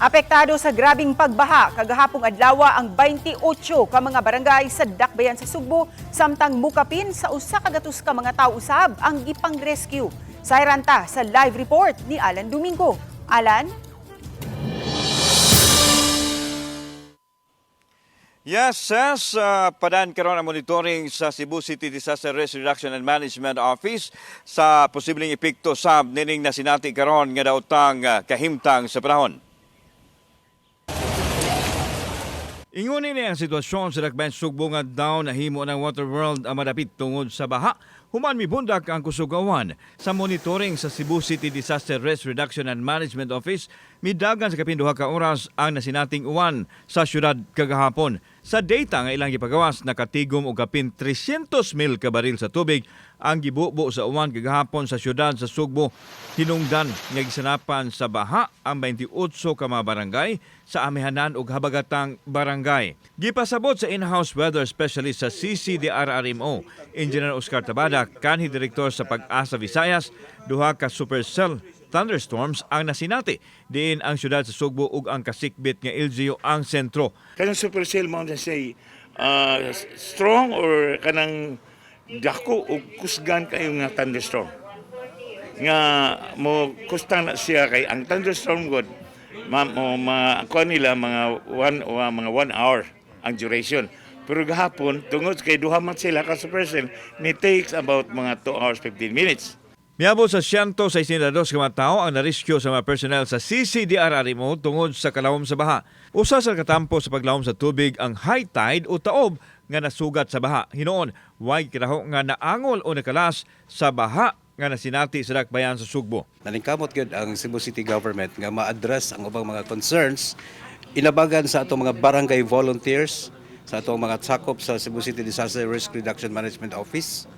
Apektado sa grabing pagbaha, kagahapong adlaw ang 28 ka mga barangay sa Dakbayan sa Sugbo, samtang mukapin sa usa ka gatus ka mga tao usab ang gipang rescue. Sa Iranta sa live report ni Alan Domingo. Alan? Yes, ses, uh, padaan karon ang monitoring sa Cebu City Disaster Risk Reduction and Management Office sa posibleng epekto sa nining na sinati karon nga daotang uh, kahimtang sa panahon. Ingunin ni ang sitwasyon sa Dakbayan Sugbo nga daw na himo ng Water World ang madapit tungod sa baha. Human mibundak ang kusugawan sa monitoring sa Cebu City Disaster Risk Reduction and Management Office midagan sa kapinduha ka oras ang nasinating uwan sa syudad kagahapon. Sa data nga ilang gipagawas nakatigom og kapin 300 mil ka sa tubig ang gibubo sa uwan kagahapon sa syudad sa Sugbo. Hinungdan nga gisanapan sa baha ang 28 ka mga barangay sa amihanan ug habagatang barangay. Gipasabot sa in-house weather specialist sa CCDRRMO, Engineer Oscar Tabada, kanhi direktor sa Pag-asa Visayas, duha ka supercell thunderstorms ang nasinati diin ang syudad sa Sugbo ug ang kasikbit nga LGU ang sentro. kanang supercell mo na say uh, strong or kanang dako o kusgan kayo nga thunderstorm? Nga mo kustan na siya kay ang thunderstorm god ma mo ma nila mga one o mga one hour ang duration. Pero gahapon tungod kay duha man sila ka supercell ni takes about mga 2 hours 15 minutes Miabot sa 162 ka tao ang narescue sa mga personnel sa CCDRRMO tungod sa kalawom sa baha. Usa sa katampo sa paglawom sa tubig ang high tide o taob nga nasugat sa baha. Hinoon, way kiraho nga naangol o nakalas sa baha nga nasinati sa dakbayan sa Sugbo. Nalingkamot gyud ang Cebu City Government nga ma-address ang ubang mga concerns inabagan sa atong mga barangay volunteers sa atong mga sakop sa Cebu City Disaster Risk Reduction Management Office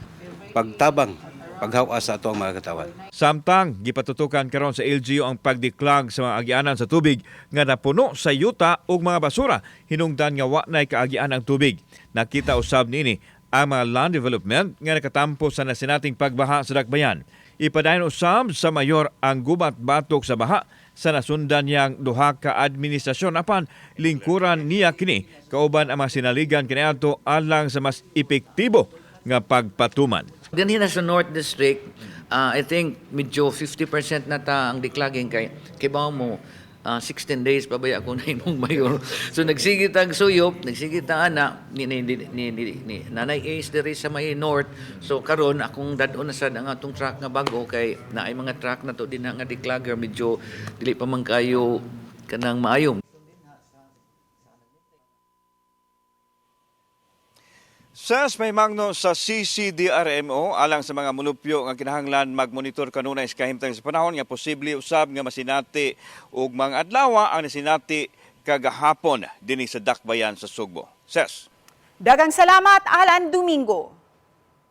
pagtabang paghawa sa atong mga katawan. Samtang gipatutukan karon sa LGU ang pagdiklag sa mga agianan sa tubig nga napuno sa yuta ug mga basura hinungdan nga wa nay kaagian ang tubig. Nakita usab nini ang mga land development nga nakatampo sa nasinating pagbaha sa dakbayan. Ipadayon usab sa mayor ang gubat batok sa baha sa nasundan niyang duha ka administrasyon apan lingkuran niya kini kauban ang mga sinaligan kaniadto alang sa mas epektibo nga pagpatuman. Dinhi na sa North District, ah, I think medyo 50% na ta ang declogging kay bao mo ah, 16 days pa baya ako na imong mayor. So nagsigit ang suyop, nagsigit ang ana ni ni, ni, ni, ni, Nanay Ace diri sa may North. So karon akong dadon na sad ang atong truck nga bago kay naay mga truck na to din nga declogger medyo dili pa man kayo kanang maayo. Sas may mangno sa CCDRMO alang sa mga munupyo nga kinahanglan magmonitor kanunay sa kahimtang sa panahon nga posible usab nga masinati ug mga adlaw ang nasinati kagahapon dinhi sa Dakbayan sa Sugbo. Ses. Dagang salamat, Alan Domingo.